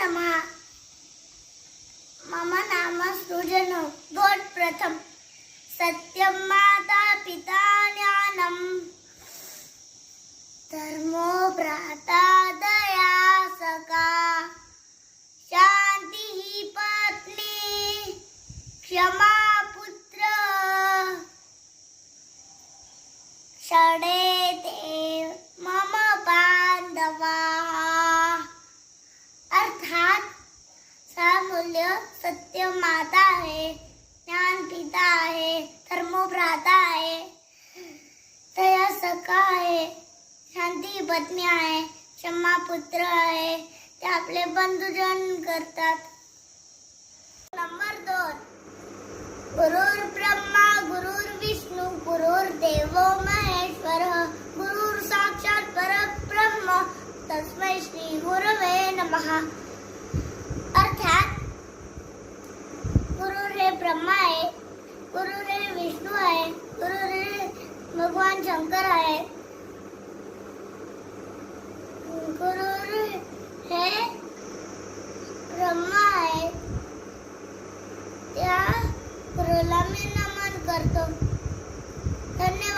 नम। मम नाम सृजनो। दोत्प्रथम सत्यं माता पिता ज्ञानं। धर्मो भ्राता दया सका शान्तिः पत्नी। क्षमा पुत्र। षडे सत्य सत्य माता आहे ज्ञान पिता आहे धर्मभ्राता आहे दया सखा आहे शांती पत्नी आहे क्षमा पुत्र आहे ते आपले बंधुजन करतात. नंबर दोन. गुरुर ब्रह्मा गुरुर विष्णू गुरुर देवो महेश्वर गुरुर साक्षात परब्रह्म तस्मै श्री ब्रह्मा आहेत त्या गुरुला मी नमन करतो. धन्यवाद.